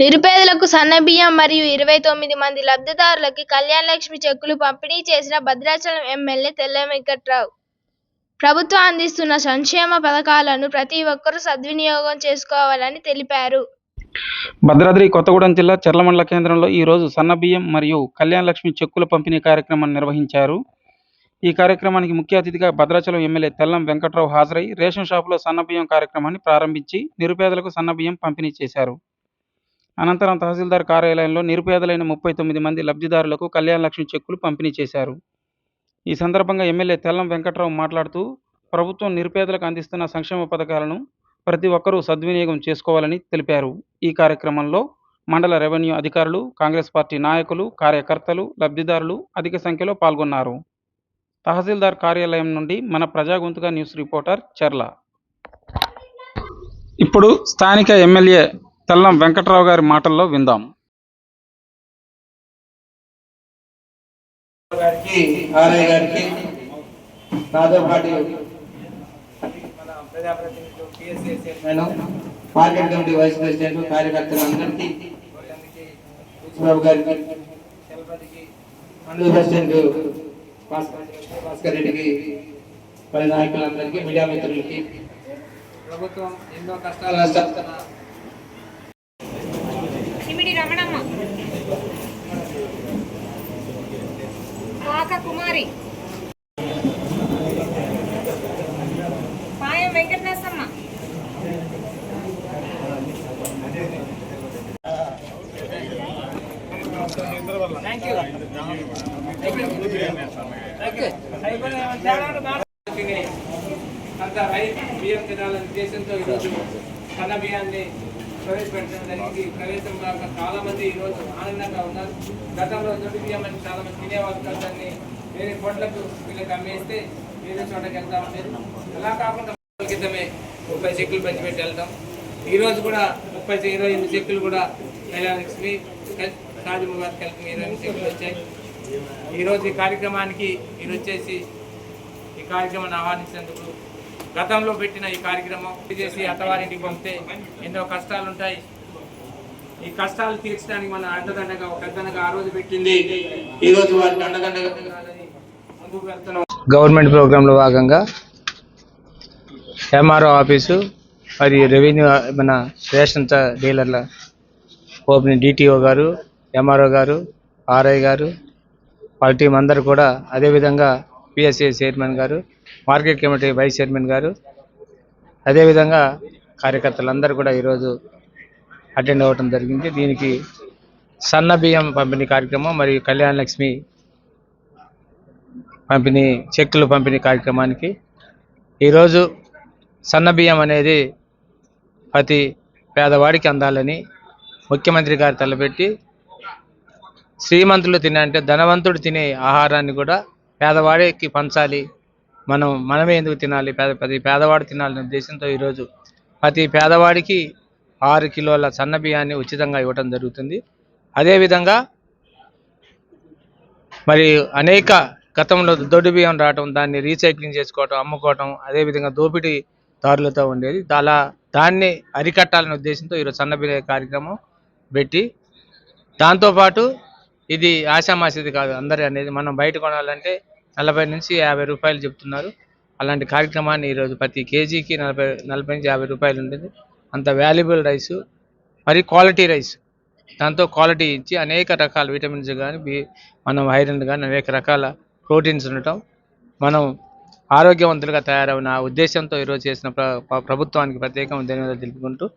నిరుపేదలకు సన్నబియ్యం మరియు ఇరవై తొమ్మిది మంది లబ్ధిదారులకి కళ్యాణ లక్ష్మి చెక్కులు పంపిణీ చేసిన భద్రాచలం ఎమ్మెల్యే తెల్ల వెంకట్రావు. ప్రభుత్వం అందిస్తున్న సంక్షేమ పథకాలను ప్రతి ఒక్కరూ సద్వినియోగం చేసుకోవాలని తెలిపారు. భద్రాద్రి కొత్తగూడెం జిల్లా చర్లమండల కేంద్రంలో ఈరోజు సన్నబియ్యం మరియు కళ్యాణ లక్ష్మి చెక్కుల పంపిణీ కార్యక్రమాన్ని నిర్వహించారు. ఈ కార్యక్రమానికి ముఖ్య అతిథిగా భద్రాచలం ఎమ్మెల్యే తెల్లం వెంకట్రావు హాజరై రేషన్ షాపులో సన్నబియ్యం కార్యక్రమాన్ని ప్రారంభించి నిరుపేదలకు సన్నబియ్యం పంపిణీ చేశారు. అనంతరం తహసీల్దార్ కార్యాలయంలో నిరుపేదలైన ముప్పై తొమ్మిది మంది లబ్ధిదారులకు కళ్యాణ లక్ష్మి చెక్కులు పంపిణీ చేశారు. ఈ సందర్భంగా ఎమ్మెల్యే తెల్లం వెంకట్రావు మాట్లాడుతూ ప్రభుత్వం నిరుపేదలకు అందిస్తున్న సంక్షేమ పథకాలను ప్రతి ఒక్కరూ సద్వినియోగం చేసుకోవాలని తెలిపారు. ఈ కార్యక్రమంలో మండల రెవెన్యూ అధికారులు కాంగ్రెస్ పార్టీ నాయకులు కార్యకర్తలు లబ్ధిదారులు అధిక సంఖ్యలో పాల్గొన్నారు. తహసీల్దార్ కార్యాలయం నుండి మన ప్రజా గొంతుగా న్యూస్ రిపోర్టర్ చర్ల. ఇప్పుడు స్థానిక ఎమ్మెల్యే తెల్లం వెంకట్రావు గారి మాటల్లో విందాం. గారికి ఆర్ఐ గారికి నాతో పాటు మార్కెట్ కమిటీ వైస్ ప్రెసిడెంట్ కార్యకర్తలు అందరికీ బాబు గారికి ప్రెసిడెంట్ భాస్కర్ రెడ్డికి పలు నాయకులందరికీ మీడియా మిత్రులకి ప్రభుత్వం ఎన్నో కష్టాలు నష్టాలు కాక కుమారి. పాయం వెంకటనరసమ్మ అంత రైతు బియ్యం తినాలనే ఉద్దేశంతో ఈరోజు కన్న బియ్యాన్ని ప్రవేశపెట్టడం జరిగింది ప్రవేశం కాక చాలా మంది ఈరోజు ఆనందంగా ఉన్నారు. గతంలో దొడ్డి బియ్యమని చాలా మంది తినేవాళ్ళు దాన్ని వేరే కోట్లకు వీళ్ళకి అమ్మేస్తే వేరే చోటకి వెళ్తామని అలా కాకుండా క్రితమే ముప్పై చెక్కులు పంచిపెట్టి వెళ్తాం. ఈరోజు కూడా ముప్పై ఇరవై ఎనిమిది చెక్కులు కూడా కళ్యాణలక్ష్మి షాజీ కలిపి ఇరవై ఎనిమిది చెక్కులు వచ్చాయి. ఈరోజు ఈ కార్యక్రమానికి మీరు వచ్చేసి ఈ కార్యక్రమాన్ని ఆహ్వానించినందుకు గతంలో పెట్టిన ఈ కార్యక్రమం చేసి అత్తవారింటికి పంపితే ఎన్నో కష్టాలు ఉంటాయి ఈ కష్టాలు తీర్చడానికి మన అండదండగా ఒక పెద్దనగా ఆ రోజు పెట్టింది. ఈ రోజు వారికి అండదండగా ఉండాలని ముందుకు వెళ్తున్నాం. గవర్నమెంట్ ప్రోగ్రాంలో భాగంగా ఎంఆర్ఓ ఆఫీసు మరియు రెవెన్యూ మన రేషన్ డీలర్ల ఓపెన్ డిటిఓ గారు ఎంఆర్ఓ గారు ఆర్ఐ గారు వాళ్ళ టీం అందరూ కూడా అదేవిధంగా పిఎస్ఏ చైర్మన్ గారు మార్కెట్ కమిటీ వైస్ చైర్మన్ గారు అదేవిధంగా కార్యకర్తలందరూ కూడా ఈరోజు అటెండ్ అవ్వడం జరిగింది. దీనికి సన్న బియ్యం పంపిణీ కార్యక్రమం మరియు కళ్యాణ లక్ష్మి పంపిణీ చెక్కులు పంపిణీ కార్యక్రమానికి ఈరోజు సన్న బియ్యం అనేది ప్రతి పేదవాడికి అందాలని ముఖ్యమంత్రి గారు తలపెట్టి శ్రీమంతులు తినే అంటే ధనవంతుడు తినే ఆహారాన్ని కూడా పేదవాడికి పంచాలి. మనం మనమే ఎందుకు తినాలి? పేద ప్రతి పేదవాడు తినాలనే ఉద్దేశంతో ఈరోజు ప్రతి పేదవాడికి ఆరు కిలోల సన్న బియ్యాన్ని ఉచితంగా ఇవ్వటం జరుగుతుంది. అదేవిధంగా మరి అనేక గతంలో దొడ్డు బియ్యం రావటం దాన్ని రీసైక్లింగ్ చేసుకోవటం అమ్ముకోవటం అదేవిధంగా దోపిడీ దారులతో ఉండేది. అలా దాన్ని అరికట్టాలనే ఉద్దేశంతో ఈరోజు సన్న బియ్య కార్యక్రమం పెట్టి దాంతోపాటు ఇది ఆషామాషిది కాదు. అందరి అనేది మనం బయట కొనాలంటే నలభై నుంచి యాభై రూపాయలు చెప్తున్నారు. అలాంటి కార్యక్రమాన్ని ఈరోజు ప్రతి కేజీకి నలభై నలభై నుంచి యాభై రూపాయలు ఉంటుంది. అంత వాల్యుబుల్ రైసు మరి క్వాలిటీ రైస్ దాంతో క్వాలిటీ ఇచ్చి అనేక రకాల విటమిన్స్ కానీ బి మనం ఐరన్ కానీ అనేక రకాల ప్రోటీన్స్ ఉండటం మనం ఆరోగ్యవంతులుగా తయారవున ఉద్దేశంతో ఈరోజు చేసిన ప్ర ప్ర- ప్రభుత్వానికి ప్రత్యేకంగా ధన్యవాదాలు తెలుపుకుంటూ